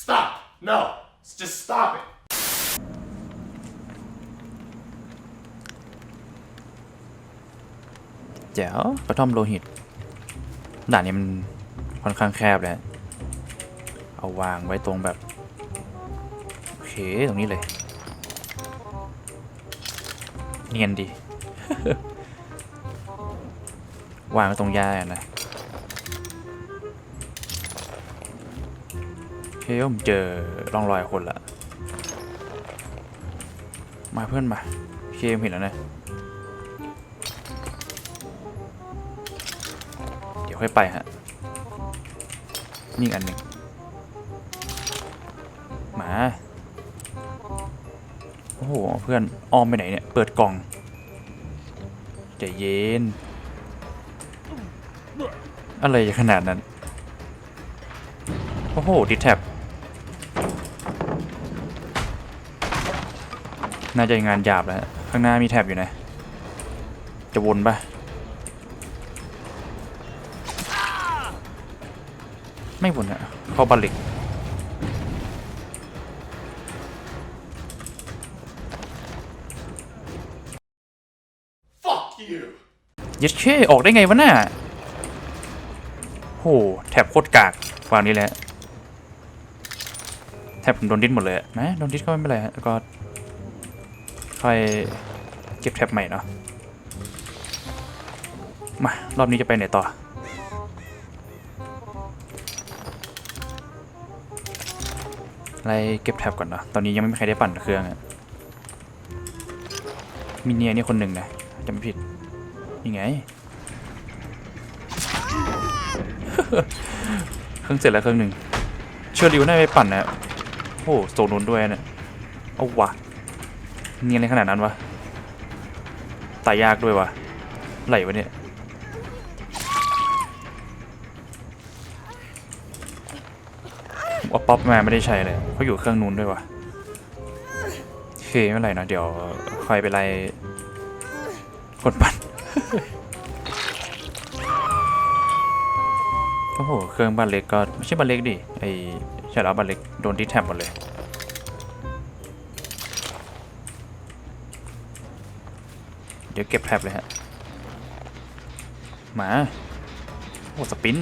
Stop. No. Just stop it. เดี๋ยวกระท่อมโลหิต ด่านนี้มันค่อนข้างแคบเลยฮะเอาวางไว้ตรงแบบ โอเค ตรงนี้เลย เนียนดี วางไว้ตรงหญ้าอะนะ โอเคผมเจอร่องรอยคนละ มาเพื่อนมาเคมเห็นแล้วนะ เดี๋ยวค่อยไปฮะ นี่อันหนึ่งหมา โอ้โห เพื่อนอ้อมไปไหนเนี่ย เปิดกล่องใจเย็น อะไรจะขนาดนั้น โอ้โหดิแท็บ น่าจะงานหยาบแล้วฮะข้างหน้ามีแท็บอยู่นะ จะวนปะไม่วนอะเข้าบัลลิก Fuck you. ยัดเช่ออกได้ไงวะน่ะโหแถบโคตรกากวางนี้แหละแถบผมโดนดิสหมดเลยอะนะโดนดิสก็ไม่เป็นไรฮะแล้วก็ ค่อยเก็บแถบใหม่เนาะมารอบนี้จะไปไหนต่อ อะไรเก็บแท็บก่อนเนาะตอนนี้ยังไม่มีใครได้ปั่นเครื่องอะมีเนียนี่คนหนึ่งนะจำผิดยังไงเครื่องเสร็จแล้วเครื่องหนึ่งเชื่อริวน่าไปปั่นนะโอ้โหโซนุนด้วยนะเอาวะ เนียนอะไรขนาดนั้นวะตายยากด้วยวะไหลวะเนี่ยผมเอาป๊อปมาไม่ได้ใช้เลยเขาอยู่เครื่องนู้นด้วยวะโอเคไม่เป็นไรนะเดี๋ยวคอยไปไล่คนปั่นโอ้โห เครื่องบ้านเล็กก็ไม่ใช่บ้านเล็กดิ ไอใช่แล้วบ้านเล็กโดนที่แท็บหมดเลย เดี๋ยวเก็บแท็บเลยฮะ มา โอ้สปิน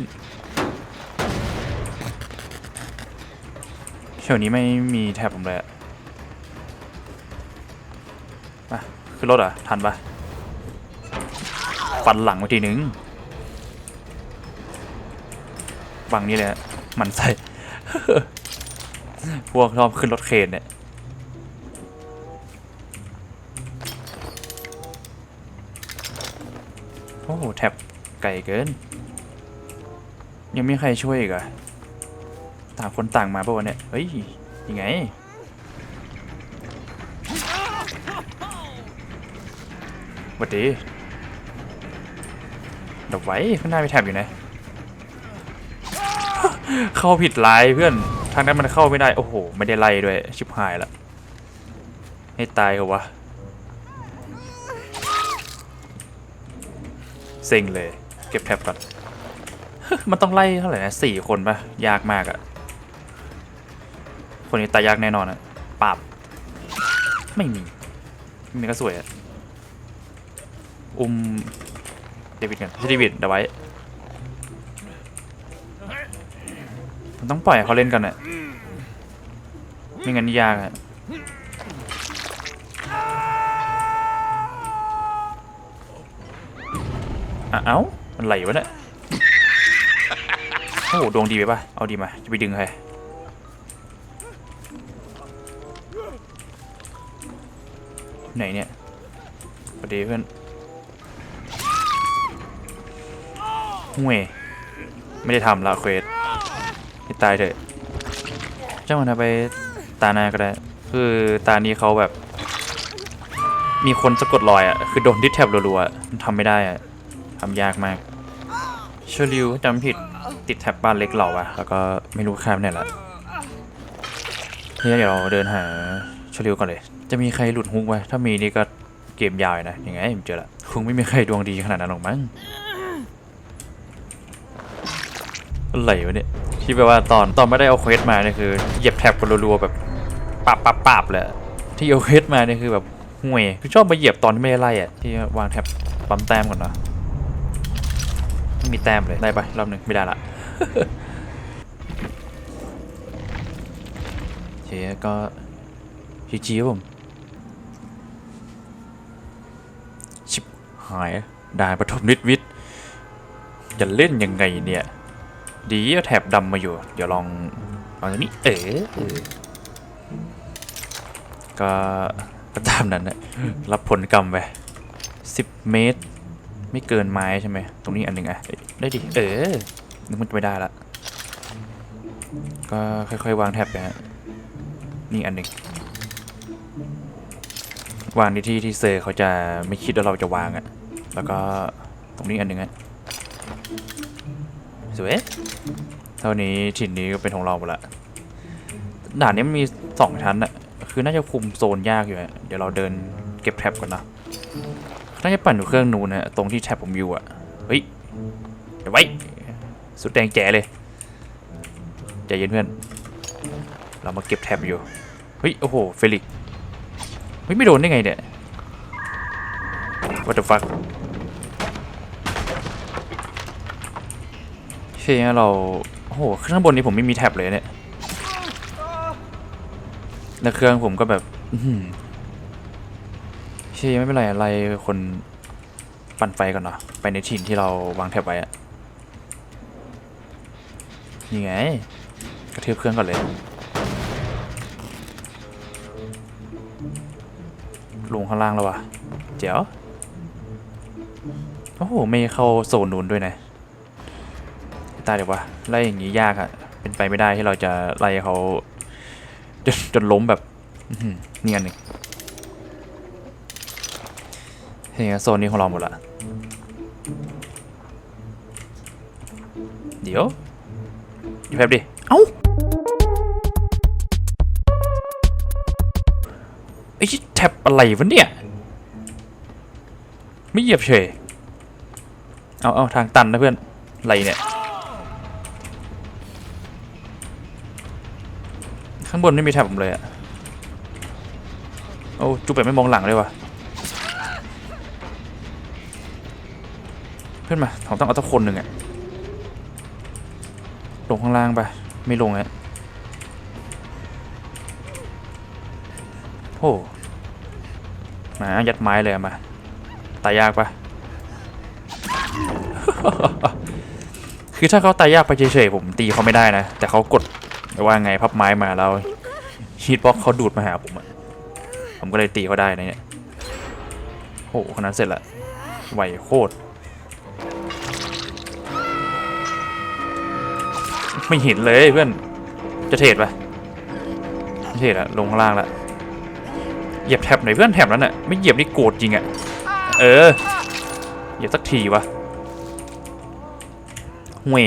เที่ยวนี้ไม่มีแท็บผมเลยอะมาขึ้นรถอะ ทันปะฟันหลังไปทีนึงฝั่งนี้เลยฮะมันใส่ พวกชอบขึ้นรถเคนเนี่ย โอ้โหแท็บไก่เกิน ยังไม่มีใครช่วยอีกอะต่างคนต่างมาปะวะเนี่ย เฮ้ย ยังไง วัดดีดี๋ยวไว้ข้างหน้ามีแท็บอยู่นะ เข้าผิดไลน์เพื่อน ทางนั้นมันเข้าไม่ได้ โอ้โห ไม่ได้ไล่ด้วย ชิบหายละ ให้ตายเหรอวะ เซ็งเลย เก็บแท็บก่อน มันต้องไล่เท่าไหร่นะสี่คนปะยากมากอะคนนี้ตายยากแน่นอนอะปราบไม่มีไม่มีก็สวยอะอุ้มเดวิดกันช่เดวิดเดี๋ยวไว้มันต้องปล่อยเขาเล่นกันอะไม่งั้นยากอะ อะเอ้ามันไหลวะเนี่ยโอ้โหดวงดีไปปะเอาดีมา จะไปดึงใครไหนเนี่ยสวัสดีเพื่อนห่วยไม่ได้ทำละเควสให้ตายเถอะเจ้ามันเอาไปตาหน้าก็ได้ คือตานี้เขาแบบ มีคนสะกดรอยอะ คือโดนดิสแท็บรัวๆมันทำไม่ได้อะ ทำยากมากชอริวจำผิดติดแท็บบ้านเล็กเราอะแล้วก็ไม่รู้ข้ามเนี่ยละเนี่ยเดี๋ยวเราเดินหาชอริวก่อนเลย จะมีใครหลุดฮุกไหมถ้ามีนี่ก็เกมยาวนะยังไงผมเจอละคงไม่มีใครดวงดีขนาดนั้นหรอกมั้งอะไรวะเนี่ยที่แปลว่าตอนตอนไม่ได้เอาเควสมาเนี่ยคือเหยียบแท็บกันรัวๆแบบปับปับปับเลยอะที่เอาเควสมาเนี่ยคือแบบห่วยคือชอบมาเหยียบตอนที่ไม่ได้ไล่อะที่วางแท็บปั๊มแต้มก่อนเนาะ ไม่มีแต้มเลย ได้ปะรอบหนึ่งไม่ได้ละโอเคก็จีจีครับผม ชิบหายด่านปฐมนิดวิทย์จะเล่นยังไงเนี่ย ดีเอาแถบดำมาอยู่ เดี๋ยวลองลองตรงนี้เออเออก็ก็ตามนั้นนะรับผลกรรมไปสิบเมตร ไม่เกินไม้ใช่ไหม ตรงนี้อันหนึ่งอะ ได้ดิ เออ นึกมันจะไม่ได้ละ ก็ค่อยๆ วางแท็บไปฮะ นี่อันหนึ่ง วางในที่ที่เซอร์เขาจะไม่คิดว่าเราจะวางอะ่ะ แล้วก็ตรงนี้อันหนึ่งอะสวย เท่านี้ถิ่นนี้ก็เป็นของเราหมดละ ด่านนี้มันมีสองชั้นอะคือน่าจะคุมโซนยากอยู่อะเดี๋ยวเราเดินเก็บแท็บก่อนนะ น่าจะปั่นอยู่เครื่องนู้นนะตรงที่แท็บผมอยู่อะเฮ้ยเดี๋ยวไว้ สุดแดงแจ๋เลยใจเย็นเพื่อน เรามาเก็บแท็บอยู่ เฮ้ย โอ้โห เฟลิกเฮ้ย ไม่โดนได้ไงเนี่ย What the fuck เชี่ยเรา โอ้โหข้างบนนี้ผมไม่มีแท็บเลยเนี่ย แล้วเครื่องผมก็แบบ ไม่เป็นไรอะไรคนปั่นไฟก่อนเนาะไปในถิ่นที่เราวางแท็บไว้อะนี่ไงกระทืบเครื่องก่อนเลยลงข้างล่างแล้ววะเจ๋วโอ้โหไม่เข้าโซนนูนด้วยนะตายเดี๋ยววะไล่อย่างนี้ยากอะเป็นไปไม่ได้ที่เราจะไล่เขาจนจนล้มแบบอื้อหือเนียนหนึ่งเฮ้ยโซนนี้ของเราหมดละเดี๋ยวอยู่แป๊บดิ เอ้าไอ้แท็บอะไรวะเนี่ย ไม่เหยียบเฉยเอาเอาทางตันนะเพื่อนอะไรเนี่ย ข้างบนไม่มีแท็บผมเลยอะโอ้จุบแบบไม่มองหลังเลยวะ เพื่อนมาผมต้องเอาสักคนหนึ่งอะลงข้างล่างไป ไม่ลงอะโอ้มายัดไม้เลยมา ตายยากปะคือถ้าเขาตายยากไปเฉยๆผมตีเขาไม่ได้นะ แต่เขากดว่าไงพับไม้มาแล้วฮีทบ็อกเขาดูดมาหาผมอะผมก็เลยตีเขาได้นะเนี่ยโอ้โคนนั้นเสร็จละไหวโคตร ไม่เห็นเลยเพื่อน จะเทรดปะไม่เทรดอะลงข้างล่างละเหยียบแท็บหน่อยเพื่อนแท็บนั้นอะไม่เหยียบนี่โกรธจริงอะเออ เหยียบสักทีวะห่วย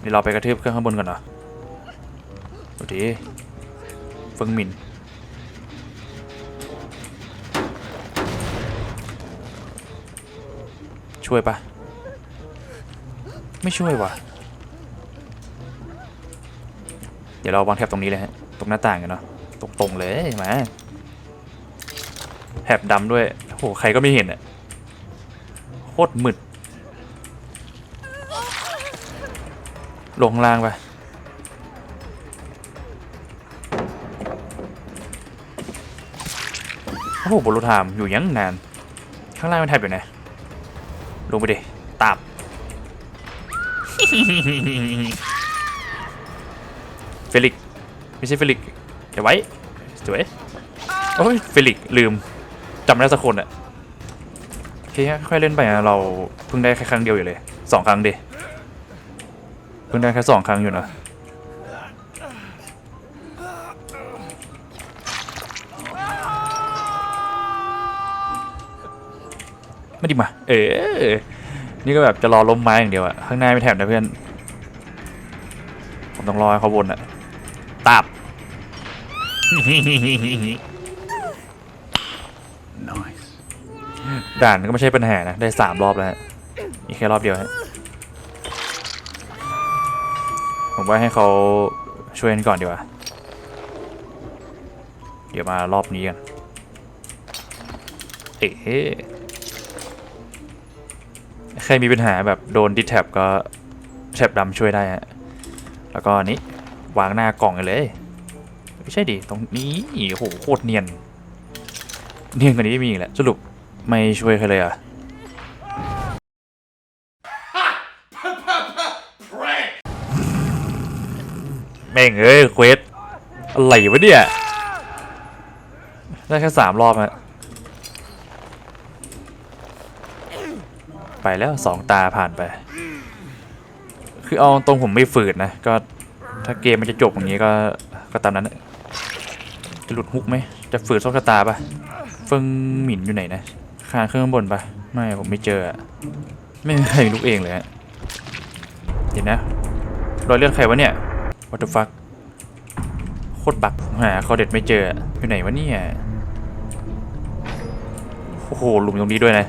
เดี๋ยวเราไปกระทืบเครื่องข้างบนก่อนเนาะโอเคเฟิงมินช่วยปะ ไม่ช่วยวะเดี๋ยวเราวางแถบตรงนี้เลยฮะ ตรงหน้าต่างกันเนาะ ตรงๆเลยมาแถบดำด้วย โห ใครก็ไม่เห็นอะโคตรมืด ลงล่างไปโอ้โหบนรถถามอยู่ยังนาน ข้างล่างมันแทบอยู่ไหนลงไปดิตาม เฟลิกไม่ใช่เฟลิกเดี๋ยวไว้สวยโอ้ยเฟลิกลืมจำไม่ได้สักคนอะโอเคค่อยเล่นไปนะเราเพิ่งได้แค่ครั้งเดียวอยู่เลยสองครั้งดิเพิ่งได้แค่สองครั้งอยู่นะไม่ดีมา เออ นี่ก็แบบจะรอล้มไม้อย่างเดียวอะข้างหน้าไม่แถบนะเพื่อน ผมต้องรอใเขาบนอะตับด่านก็ไม่ใช่ปัญหานะ ได้สามรอบแล้วมีแค่รอบเดียวฮะผมว่าให้เขาช่วยกันก่อนดีกว่า เดี๋ยวมารอบนี้กัน เอ๊ะ ใครมีปัญหาแบบโดนดิแท็บก็แท็บดำช่วยได้ฮะ แล้วก็อันนี้วางหน้ากล่องเลย ไม่ใช่ดิ ตรงนี้โอ้โหโคตรเนียน เนียนกว่านี้ไม่มีอีกแล้วสรุปไม่ช่วยใครเลยอะแม่งเอ้ยเควสอะไรวะเนี่ย ได้แค่สามรอบฮะ ไปแล้วสองตาผ่านไป คือเอาตรงผมไม่ฝืดนะ ก็ถ้าเกมมันจะจบอย่างนี้ก็ก็ตามนั้น จะหลุดฮุกไหม จะฝืดโชคชะตาปะเฟิงหมิ่นอยู่ไหนนะคานเครื่องข้างบนปะไม่ผมไม่เจออะไม่มีใครลุกเองเลยฮะเดี๋ยวนะรอยเลือดใครวะเนี่ย what the fuck โคตรบักหาเขาเด็ดไม่เจออยู่ไหนวะเนี่ยโอ้โหหลุมตรงนี้ด้วยนะ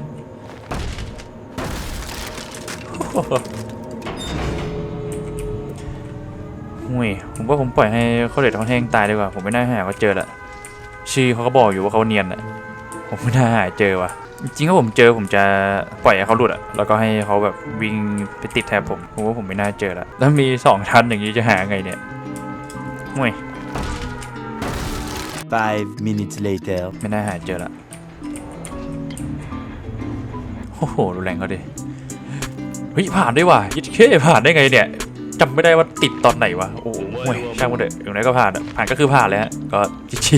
ห่วยผมว่าผมปล่อยให้เขาเด็ดเขาแห้งตายดีกว่า ผมไม่น่าหาเขาเจอละชื่อเขาก็บอกอยู่ว่าเขาเนียนอะผมไม่น่าหาเจอว่ะ จริงๆถ้าผมเจอผมจะปล่อยให้เขาหลุดอะแล้วก็ให้เขาแบบวิ่งไปติดแทบผมผมว่าผมไม่น่าเจอละแล้วมีสองชั้นอย่างนี้จะหาไงเนี่ยห่วย Five minutes later. ไม่น่าหาเจอละโอ้โหดูแรงเขาดิ เฮ้ยผ่านได้ว่ะยิ่งเค้ผ่านได้ไงเนี่ยจำไม่ได้ว่าติดตอนไหนวะโอ้ยช่างมันเถอะอย่างไรก็ผ่านผ่านก็คือผ่านเลยฮะก็ชิชิ